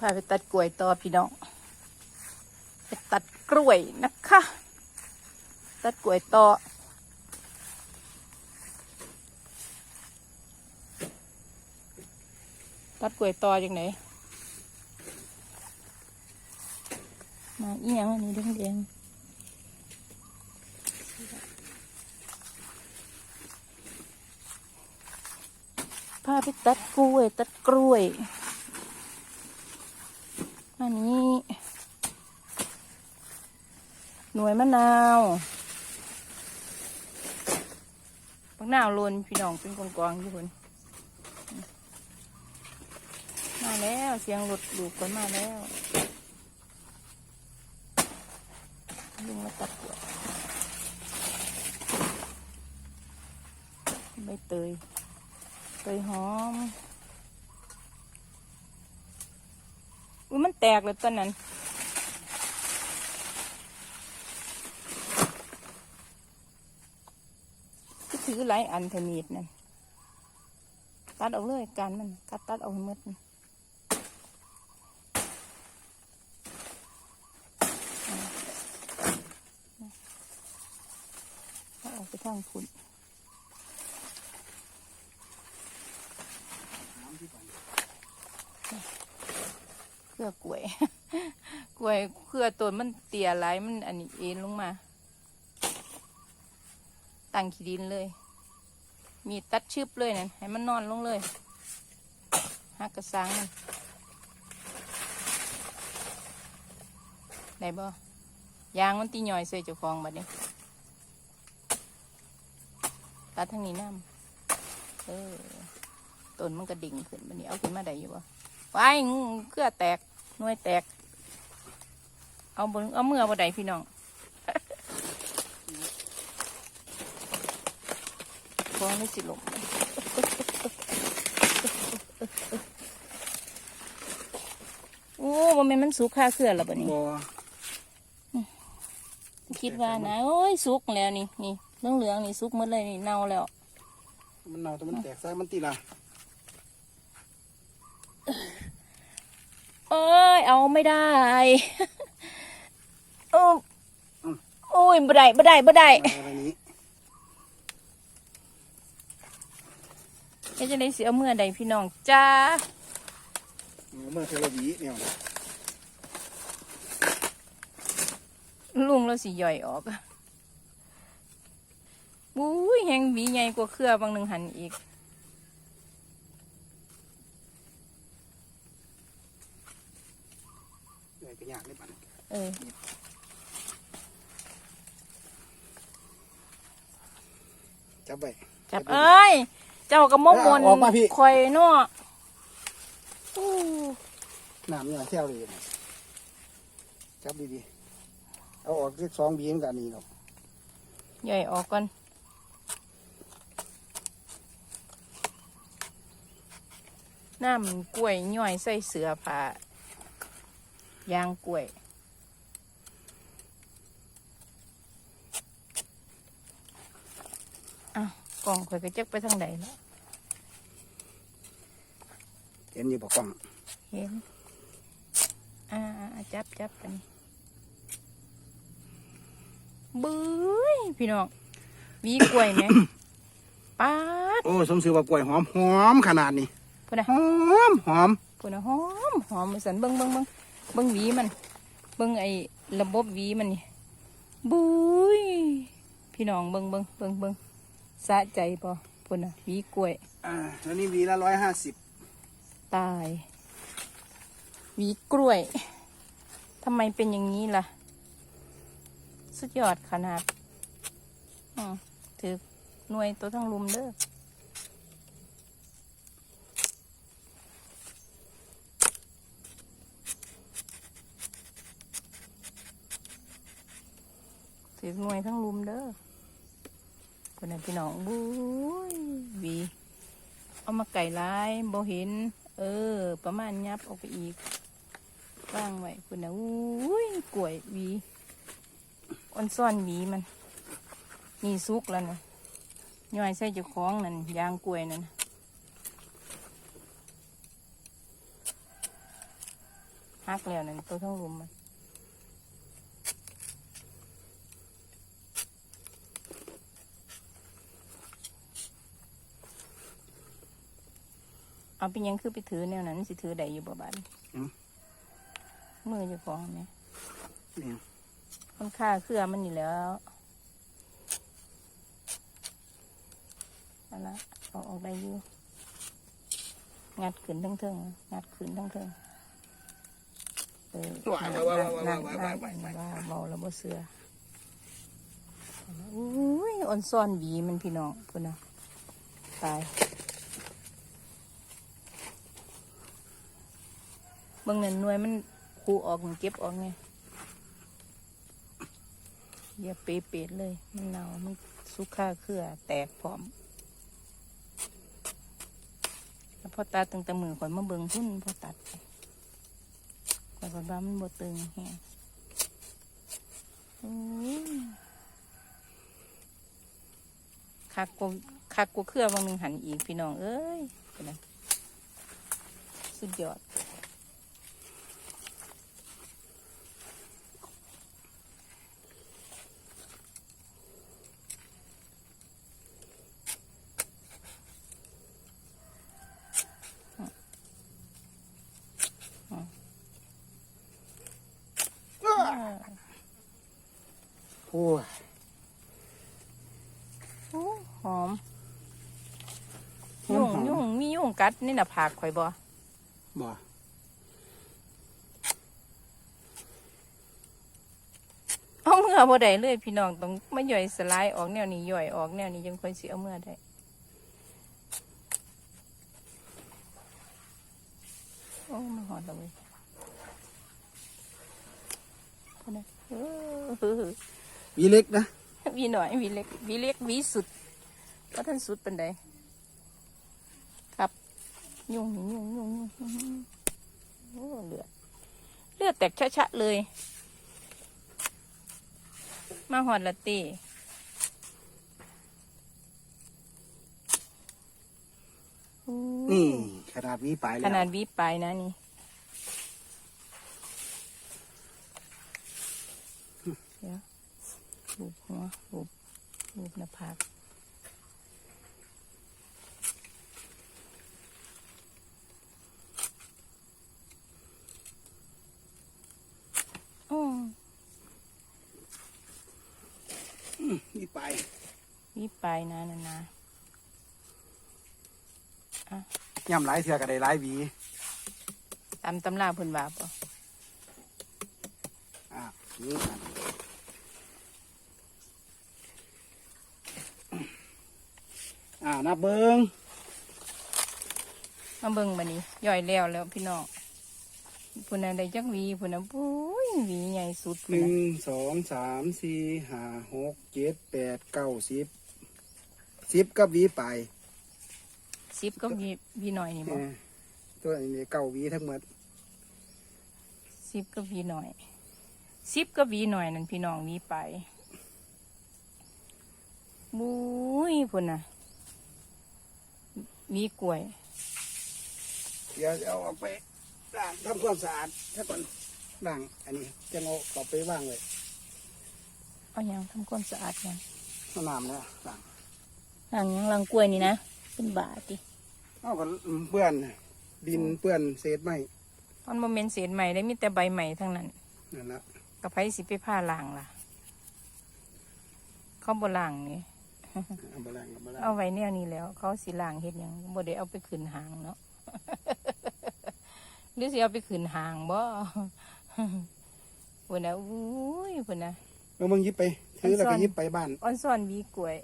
พาไปตัดกล้วยต่อพี่น้องไปตัดกล้วยนะคะ ตัดกล้วยต่อตัดกล้วยต่อยังไงมาเอียงอันนี้แดงๆพาไปตัดกล้วย ตัดกล้วย อันนี้ หน่วยมะนาวมะนาวโลนพี่น้องเป็นกองกองๆอยู่คนมาแล้วเสียงรถลูกคนมาแล้วลุงมาตัดกล้วใบเตยเตยหอม อุ้ยมันแตกเลยตอนนั้น ก็ถือหลายอันเทมีดนั่นตัดเอาเลยการมันกัดตัดเอาให้หมดเอาออกไปทางคุณเครือกล้ วยกล้วยเครือต้นมันเตี่ยหลายมันอันนี้เอ็นลงมา ตั้งขี้ดินเลย มีตัดชึบเลยนั่นให้มันนอนลงเลยหักกระสังมันได้บ่ยางมันตีหน่อยใส่เจ้าของบัดนี้ตัดทางนี้น้ำเออต้นมันกระดิ่งขึ้นบัดนี้เอาขึ้นมาได้อยู่บ่ไว้เครือแตก น่วยแตก เอาบนเอามือบ่ได้พี่น้องฟองไม่สิลงโอ้บ่แม่นมันสุกค่าเครือแล้วบ่นี่บ่คิดว่านะโอ้ยสุกแล้วนี่นี่เหลืองเหลืองๆนี่สุกหมดเลยนี่เน่าแล้ว มันเน่าแต่มันแตกซากมันตีละ เอ้ย เอาไม่ได้โอ้โอ้ยบ่ได้บ่ได้บ่ได้มาอะไรนี้เฮ็ดจังได๋สิเอาเมื่อใดพี่น้องจ้าเอามื่อเทวบีเนี่ยลุงเราสิย่อยออกบุ้ยแหงหวีใหญ่กว่าเครือบางหนึ่งหันอีก ใหญ่ก็ ยากเลยปันเออจับไปจับเอ้ย เจ้ากระมกมนเอาออกมาพี่คอยเนาะอู้น้ำเนี่ยเที่ยวเลยจับดีๆ เอาออกที่สองบีมกันนี่เนาะใหญ่ออกก่อนน้ำกล้วยย่อยใส่เสือผ้า ยางกล้วย อ้าวกล่องข่อยก็จักไปทางใดแล้วเห็นอยู่ปกกล้อง เห็น อ่าอ่าอ่าจับจับกันบื้ยพี่น้องหวีกล้วยไหมป๊าดโอ้สมชื่อว่ากล้วยหอมหอมขนาดนี้พูดนะหอมหอมพูดนะหอมหอมสันเบิ้งเบิ้งเบิ้ง เบิ้งหวีมัน เบิ้งไอ้ระบบหวีมันนี่บุ้ยพี่น้องเบิ้งเบิ้งเบิ้งเบิ้งสะใจปะพูดนะหวีกล้วย อ่าแล้วนี่บีละร้อยห้าสิบตายหวีกล้วยทำไมเป็นอย่างนี้ล่ะ สุดยอดขนาด อืมถือหน่วยตัวทั้งลุมเด้อ ถือหน่วยทั้งลุมเด้อคนนั้นพี่น้องบุ้ยวีเอามาไก่ร้ายบ่เห็น เออ ประมาณยับออกไปอีกว่างไว้คุณนะอุ้ยกล้วยวีอ่อนซ่อนวีมันนี่สุกแล้วนะย่อยใส่เจ้าของนั่นยางกล้วยนั่นหักแล้วนั่นตัวทั้งลุมมัน เอาเป็นหยังคือไปถือแนวนั้นสิถือได้อยู่บ่บาดอืมมืออยู่ของไหมนี่มันค่าเครือมันอยู่แล้วนั่นละเอาออกได้อยู่งัดขึ้นทั้งเทิงงัดขึ้นทั้งเทิงเออว้ายนั่นว้ายนั่นว้ายนั่นว้ายว้ายว้ายว่าเมาแล้วบ่เสืออุ้ยอ่อนซ่อนหวีมันพี่น้องพุ่นนะตาย บางเงินหน่วยมันคูออกเก็บออกไงอย่าเปเปดเลย มันเน่ามันสุขาเครือแตกพร้อมแล้วพอตัดตั้งแต่มือข่อยมาเบิ่งพุ่นพอตัดข่อยก็ว่ามันบ่ตึงแฮงอื้อคักกว่าคักกว่าเครือบางหนึ่งหันอีกพี่น้อง เอ้ยเป็นไงสุดยอด โอ้ยโอ้หอมหอยุ่มงหอมยุ่งมียุ่งกัดนี่น่ะผากข่อยบ่บ่เอาเมื่อบ่ได้เลยพี่น้องต้องมาย่อยสลายออกแนวนี้ย่อยออกแนวนี้ยังค่อยสิเอาเมื่อได้โอ้มาหอดแล้วเว้ยพอนะเออ วีเล็กนะวีหน่อยวีเล็กวีเล็กวีสุดก็ท่านสุดเป็นไดครับยุ่งยุ่งยุ่งยุ่งยุ่งยุ่งโอ้เลือดเลือดแตกชะๆเลย มาหอดละตีนี่ขนาดวีปลายขแล้วนาดวีปลายนะนี่เดี๋ยว ลูบหัวลูบลูบหน้าผากอืมวีปลายวีปลายนะนะนะย่ำหลายเถื่อก็ได้หลายหวีตามตำราเพิ่นว่าปะอะนี่อะอ่า นับเบิงมาเบิ่งมานี่ย่อยแล้วแล้วพี่น้องพุ่นน่ะได้จักหวีพุ่นน่ะปุ้ยหวีใหญ่สุดหพุ่นนึ่งน่ะสองสามสี่ห้าหกเจ็ดแปดเก้าสิบสิบกับหวีปลายสิบก็หวีหวีหน่อยนี่บ่เออตัวนี้เก้าหวีทั้งหมดสิบก็หวีหน่อยสิบก็หวีหน่อยนั่นพี่น้องหวีไปบุ้ยพุ่นน่ะ หวีกล้วย เดี๋ยวเอาออกไปล้างทำความสะอาดถ้าก่อนล้างอันนี้จะเอากลับไปว่างเลยเอาหยังทำความสะอาดหยังเอาน้ำเนี่ยล้างหลังหยังหลังกล้วยนี่นะเป็นบาติเอาก็เปื้อนดินเปื้อนเศษไม้มันบ่แม่นเศษใหม่ได้มีแต่ใบใหม่ทั้งนั้นนั่นละกระไผสิไปผ้าล่างล่ะ เขาบ่ล่างนี่ เอาไปล้างเอาไปล้างเอาไว้แนวนี้แล้ว เขาสิล่างเฮ็ดหยังบ่ได้เอาไปขึ้นหางเนาะหรือสิเอาไปขึ้นหางบ่พุ่นน่ะอุ้ยพุ่นน่ะเอามึงหยิบไปถือแล้วอัก็นซ่อนหยิบไปบ้านอ่อนซ่อนหวีกล้วย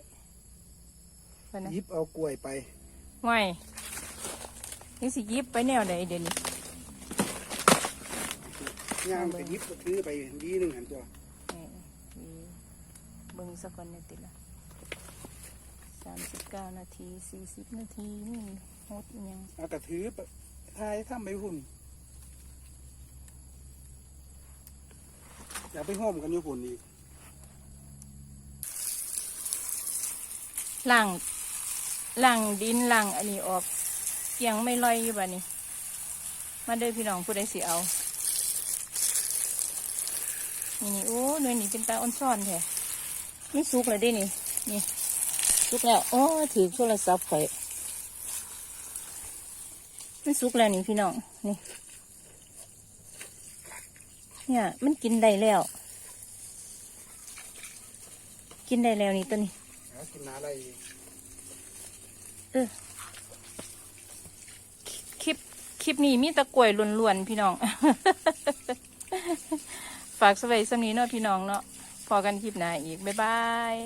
พุ่นน่ะหยิบเอากล้วยไปง่อยนี่สิหยิบไปแนวใดเดี๋ยวนี้ย่างไปหยิบก็ถือไปดีหนึ่งหันตัวเออหวีเบิ่งสักก่อนเนี่ยติละ 39นาที40นาทีนี่โหดอีหยังเอาแต่ถือไปทายทำไปหุ่นอย่าไปห้อมกันอยู่หุ่นอีกล่างล่างดินล่างอันนี้ออกเกียงไม่ลอยอยู่บ่านี่มาเด้อพี่น้องผู้ใดสิเอานี่นี่โอ้หน่วยนี่เป็นตาอ่อนซ่อนแท้นี่สุกแล้วเด้นี่นี่ สุกแล้วโอ้ถือโทรศัพท์ข่อยมันสุกแล้วนี่พี่น้องนี่ เนี่ย มันกินได้แล้ว กินได้แล้วนี่ตัวนี้กินน้าอะไรเออคลิปคลิปนี้มีแตะกล้วยล้วนๆพี่น้อง ฝากสวัสดีสำนีเนาะพี่น้องเนาะพอกันคลิปหน้าอีก บ๊ายบาย